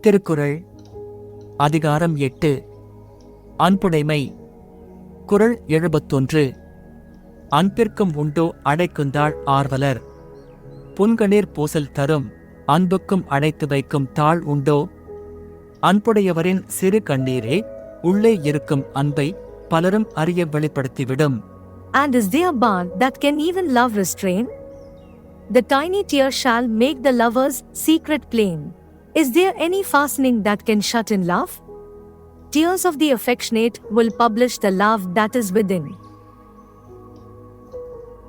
திருக்குறள் அதிகாரம் எட்டு அன்புடைமை குறள் எழுபத்தொன்று அன்பிற்கும் உண்டோ அடைக்குந்தாள் ஆர்வலர் புன்கணீர் பூசல் தரும் அன்புக்கும் அடைத்து வைக்கும் தாள் உண்டோ அன்புடையவரின் சிறு கண்ணீரே உள்ளே இருக்கும் அன்பை பலரும் அறிய வெளிப்படுத்திவிடும் And is there bond that can even love restrain? The tiny tear shall make the lover's secret plain. Is there any fastening that can shut in love? Tears of the affectionate will publish the love that is within.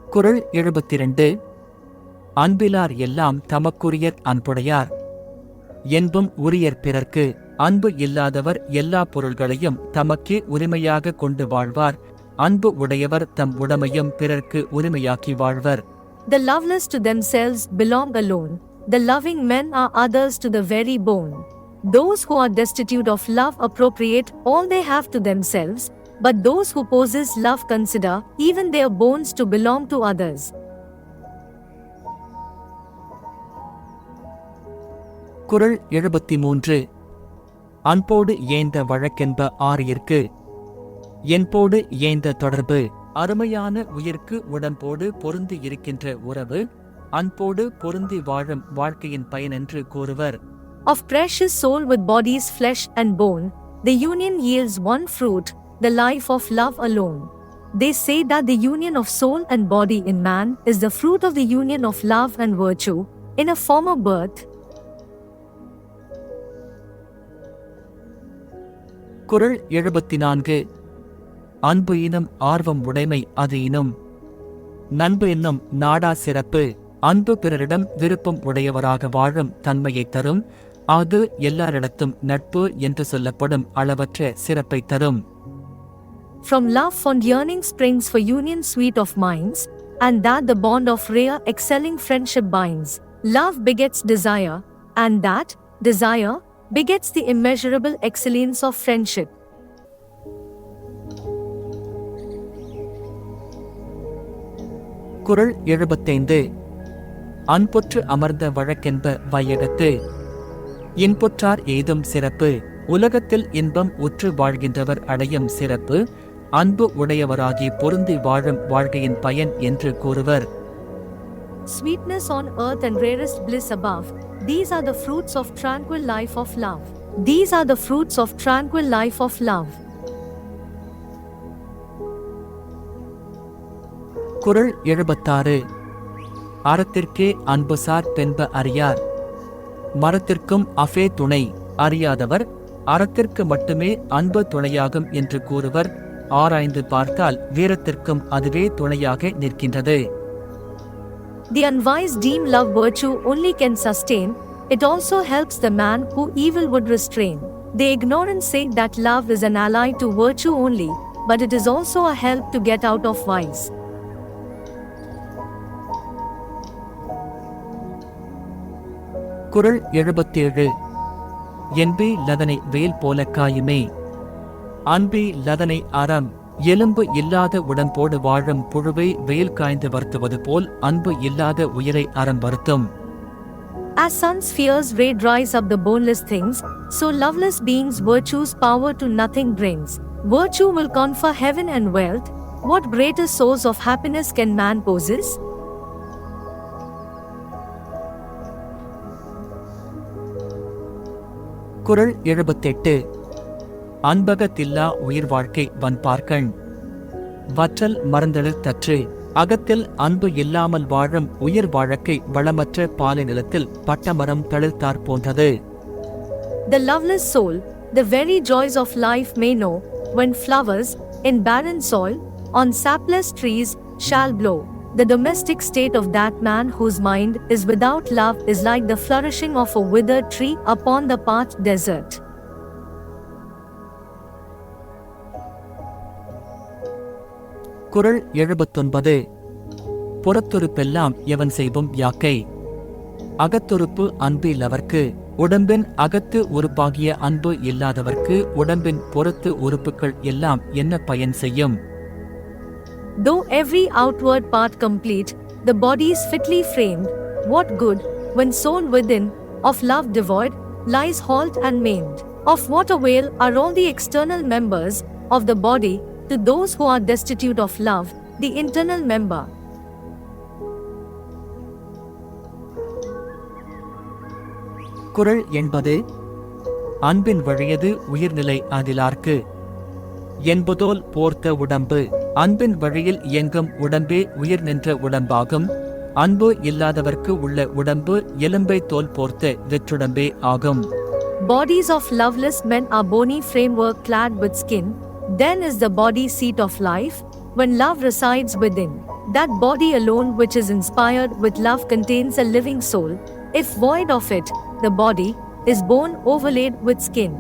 குறள் எழுபத்திரண்டு அன்பிலார் எல்லாம் தமக்குரியர் அன்புடையார் என்பும் உரியர் பிறர்க்கு அன்பு இல்லாதவர் எல்லா பொருள்களையும் தமக்கே உரிமையாக கொண்டு வாழ்வார் அன்பு உடையவர் தம் உடமையும் பிறர்க்கு உரிமையாக்கி வாழ்வர் The loveless to themselves belong alone. The loving men are others to the very bone. Those who are destitute of love appropriate all they have to themselves, but those who possess love consider even their bones to belong to others. குறள் எழுபத்தி மூன்று அன்போடு ஏந்த வழக்கென்ப ஆரியர்க்கு என்போடு ஏந்த தொடர்பு அருமையான உயிர்க்கு உடம்போடு பொருந்து இருக்கின்ற உறவு அன்போடு பொருந்தி வாழும் வாழ்க்கையின் பயனென்று கூறுவர் Of precious soul with body's flesh and bone, the union yields one fruit, the life of love alone. They say that the union of soul and body in man is the fruit of the union of love and virtue in a former birth. குறள் எழுபத்தி நான்கு அன்பு இனம் ஆர்வம் உடைமை அது இனம் நண்பு என்னும் நாடா சிறப்பு அன்பு பிறரிடம் விருப்பம் உடையவராக வாழும் தன்மையை தரும் அது எல்லாரிடத்தும் நட்பு என்று சொல்லப்படும் அளவற்ற சிறப்பை தரும் From love fond yearning springs for union sweet of minds, and that the bond of rare excelling friendship binds. Love begets desire, and that desire begets the immeasurable excellence of friendship. குறள் எழுபத்தைந்து அன்புற்று அமர்ந்த வழக்கென்ப வையகத்து இன்புற்றார் ஏதும் சிறப்பு உலகத்தில் இன்பம் உற்று வாழ்கின்றவர் அடையும் சிறப்பு அன்பு உடையவராகி பொருந்தி வாழும் வாழ்க்கையின் பயன் என்று கூறுவர் Sweetness on earth and rarest bliss above, these are the fruits of tranquil life of love. These are the fruits of tranquil life of love. குறள் எழுபத்தாறு அறத்திற்கே அன்புசார் பென்ப அறியார் மரத்திற்கும் அஃபே துணை அறியாதவர் அறத்திற்கு மட்டுமே அன்பு துணையாகும் என்று கூறுவர் ஆராய்ந்து பார்த்தால் வீரத்திற்கும் அதுவே துணையாக நிற்கின்றது The unwise deem love virtue only can sustain, it also helps the man who evil would restrain. The ignorant say that love is an ally to virtue only, but it is also a help to get out of vice. குரல் எழுபத்தேழு என்பே லதனை வேல் போல காயுமே அன்பே லதனை அறம் எலும்பு இல்லாத உடம்போடு வாழும் புழுவை வேல் காய்ந்து வருத்துவது போல் அன்பு இல்லாத உயிரை அறம் வருத்தும் As sun's fierce ray dries up the boneless things, so loveless beings virtue's power to nothing brings. Virtue will confer heaven and wealth. What greater source of happiness can man possess? குரல் எழுபத்தெட்டு. அன்பகத்தில்லா உயிர் வாழ்க்கை வன்பார்க்கண் வற்றல் மறந்தழு தற்று. அகத்தில் அன்பு இல்லாமல் வாழும் உயிர் வாழ்க்கை வளமற்ற பாலை நிலத்தில் பட்டமரம் தளிர்த்தாற் போன்றது. The loveless soul, the very joys of life may know, when flowers, in barren soil, on sapless trees, shall blow. The domestic state of that man whose mind is without love is like the flourishing of a withered tree upon the parched desert. குரல் எழுபத்தொன்பது. புறத்துறுப்பெல்லாம் எவன் செய்வோம் யாக்கை? அகத்துறுப்பு அன்பு இல்லவர்க்கு உடம்பின் அகத்து உறுப்பாகிய அன்பு இல்லாதவர்க்கு உடம்பின் புறத்து உறுப்புகள் எல்லாம் என்ன பயன் செய்யும்? Though every outward part complete, the body is fitly framed, what good, when soul within, of love devoid, lies halt and maimed. Of what avail are all the external members of the body to those who are destitute of love, the internal member? குரல் என்பது அன்பின் வழியது உயிர்நிலை அதிலார்க்கு என்பதோல் போர்த்த உடம்பு அன்பின் வழியில் இயங்கும் உடம்பே உயிர் நின்ற உடம்பாகும் அன்பு இல்லாதவர்க்கு உள்ள உடம்பு எலும்பை தோல் போர்த்த வெற்றுடம்பே ஆகும் Bodies of loveless men are bony framework clad with skin. Then is the body seat of life, when love resides within. That body alone which is inspired with love contains a living soul. If void of it, the body is bone overlaid with skin.